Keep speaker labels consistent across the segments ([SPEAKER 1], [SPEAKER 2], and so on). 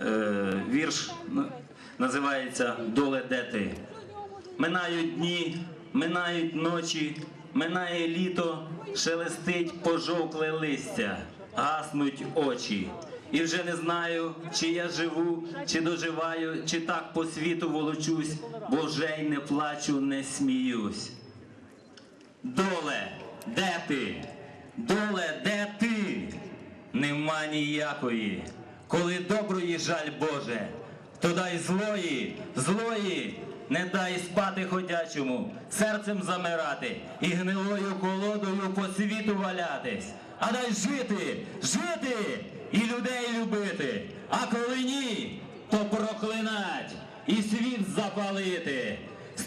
[SPEAKER 1] е, вірш називається Доле де ти. Минають дні, минають ночі, минає літо, шелестить пожовкле листя, гаснуть очі. І вже не знаю, чи я живу, чи доживаю, чи так по світу волочусь, бо вже й не плачу, не сміюсь. Доле, де ти? Доле, де ти? Нема ніякої. Коли доброї жаль Боже, то дай злої, злої, не дай спати ходячому, серцем замирати і гнилою колодою по світу валятись. А дай жити, жити і людей любити. А коли ні, то проклинать і світ запалити.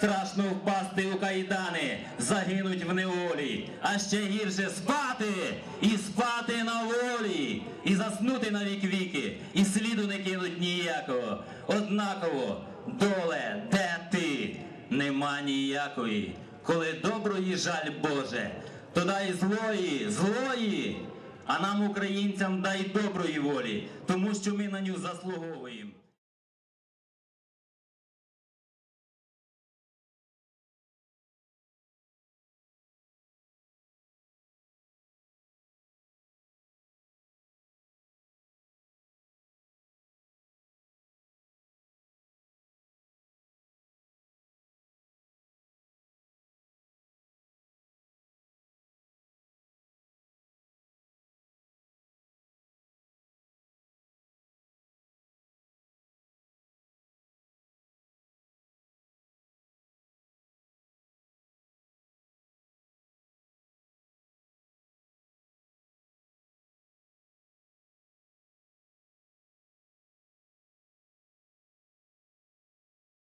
[SPEAKER 1] Страшно впасти у кайдани, загинуть в неволі, а ще гірше спати і спати на волі, і заснути на вік віки, і сліду не кинуть ніякого. Однаково, доле, де ти? Нема ніякої. Коли доброї жаль Боже, то дай злої, злої, а нам, українцям, дай доброї волі, тому що ми на ню заслуговуємо.